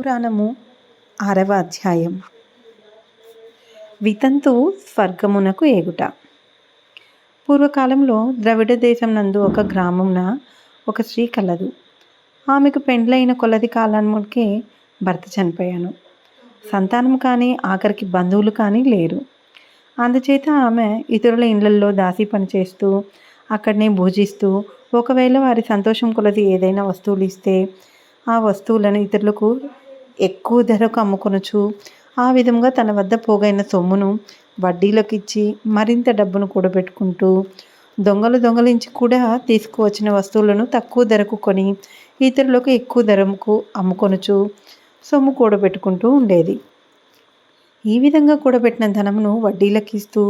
పురాణము ఆరవ అధ్యాయం. వితంతు స్వర్గమునకు ఏగుట. పూర్వకాలంలో ద్రవిడ దేశం నందు ఒక గ్రామంన ఒక స్త్రీ కలదు. ఆమెకు పెండ్లైన కొలది కాలానికే భర్త చనిపోయాను. సంతానం కానీ ఆఖరికి బంధువులు కానీ లేరు. అందుచేత ఆమె ఇతరుల ఇళ్ళల్లో దాసి పని చేస్తూ అక్కడనే భోజిస్తూ ఒకవేళ వారి సంతోషం కొలది ఏదైనా వస్తువులు ఇస్తే ఆ వస్తువులను ఇతరులకు ఎక్కువ ధరకు అమ్ముకొనచ్చు ఆ విధంగా తన వద్ద పోగైన సొమ్మును వడ్డీలకు ఇచ్చి మరింత డబ్బును కూడబెట్టుకుంటూ దొంగలు దొంగలించి కూడా తీసుకువచ్చిన వస్తువులను తక్కువ ధరకు కొని ఇతరులకు ఎక్కువ ధరకు అమ్ముకొనచ్చు సొమ్ము కూడబెట్టుకుంటూ ఉండేది. ఈ విధంగా కూడబెట్టిన ధనమును వడ్డీలకు ఇస్తూ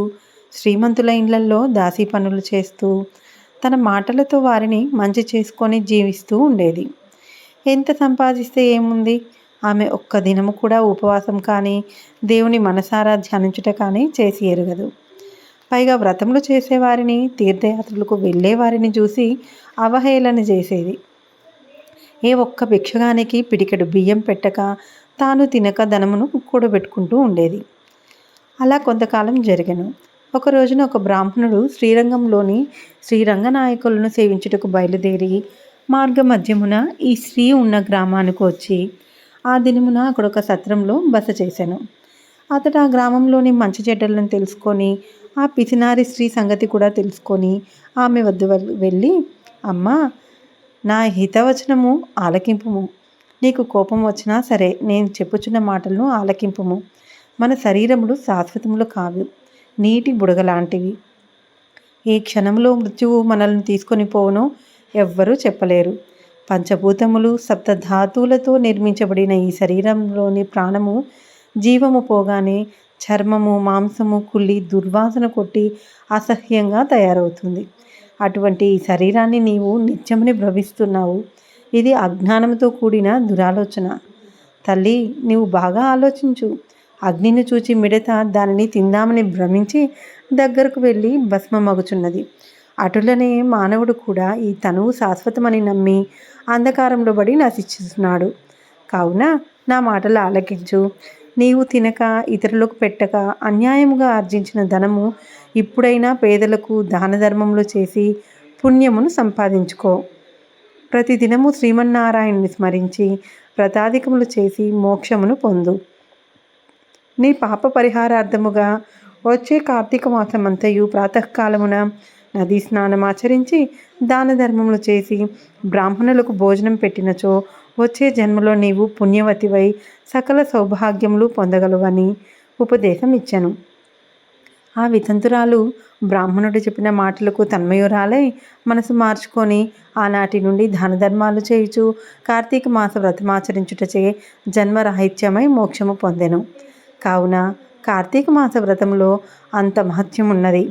శ్రీమంతుల ఇండ్లల్లో దాసీ పనులు చేస్తూ తన మాటలతో వారిని మంచి చేసుకొని జీవిస్తూ ఉండేది. ఎంత సంపాదిస్తే ఏముంది? ఆమె ఒక్క దినము కూడా ఉపవాసం కానీ దేవుని మనసారా ధ్యానించుట కానీ చేసి ఎరగదు. పైగా వ్రతములు చేసేవారిని తీర్థయాత్రలకు వెళ్ళేవారిని చూసి అవహేళన చేసేది. ఏ ఒక్క భిక్షగానికి పిడికెడు బియ్యం పెట్టక తాను తినక ధనమును కూడబెట్టుకుంటూ ఉండేది. అలా కొంతకాలం జరిగను. ఒక రోజున ఒక బ్రాహ్మణుడు శ్రీరంగంలోని శ్రీరంగ నాయకులను సేవించుటకు బయలుదేరి మార్గ మధ్యమున ఈ స్త్రీ ఉన్న గ్రామానికి వచ్చి ఆ దినమున అక్కడ ఒక సత్రంలో బస చేశాను. అతడు ఆ గ్రామంలోని మంచి చెడ్డలను తెలుసుకొని ఆ పిసినారి స్త్రీ సంగతి కూడా తెలుసుకొని ఆమె వద్ద వెళ్ళి అమ్మా నా హితవచనము ఆలకింపుము. నీకు కోపం వచ్చినా సరే నేను చెప్పుచున్న మాటలను ఆలకింపుము. మన శరీరములు శాశ్వతములు కావు నీటి బుడగలాంటివి. ఏ క్షణంలో మృత్యువు మనల్ని తీసుకొని పోవనో ఎవ్వరూ చెప్పలేరు. పంచభూతములు సప్త ధాతువులతో నిర్మించబడిన ఈ శరీరంలోని ప్రాణము జీవము పోగానే చర్మము మాంసము కుళ్ళి దుర్వాసన కొట్టి అసహ్యంగా తయారవుతుంది. అటువంటి ఈ శరీరాన్ని నీవు నిత్యమని భ్రమిస్తున్నావు ఇది అజ్ఞానంతో కూడిన దురాలోచన. తల్లి నీవు బాగా ఆలోచించు. అగ్నిని చూచి మిడత దానిని తిందామని భ్రమించి దగ్గరకు వెళ్ళి భస్మమగుచున్నది. అటులనే మానవుడు కూడా ఈ తనువు శాశ్వతమని నమ్మి అంధకారంలో పడి నశిస్తున్నాడు కావున నా మాటలు ఆలకించు. నీవు తినక ఇతరులకు పెట్టక అన్యాయముగా ఆర్జించిన ధనము ఇప్పుడైనా పేదలకు దాన ధర్మములు చేసి పుణ్యమును సంపాదించుకో. ప్రతిదినము శ్రీమన్నారాయణుని స్మరించి వ్రతాధికములు చేసి మోక్షమును పొందు. నీ పాప పరిహారార్థముగా వచ్చే కార్తీక మాసమంతయు ప్రాతకాలమున నదీ స్నానం ఆచరించి దాన ధర్మములు చేసి బ్రాహ్మణులకు భోజనం పెట్టినచో వచ్చే జన్మలో నీవు పుణ్యవతివై సకల సౌభాగ్యములు పొందగలవని ఉపదేశం ఇచ్చాను. ఆ వితంతురాలు బ్రాహ్మణుడు చెప్పిన మాటలకు తన్మయురాలై మనసు మార్చుకొని ఆనాటి నుండి దానధర్మాలు చేయుచు కార్తీక మాస వ్రతమాచరించుటచే జన్మరాహిత్యమై మోక్షము పొందెను. కావున కార్తీక మాస వ్రతంలో అంత మహత్యం ఉన్నది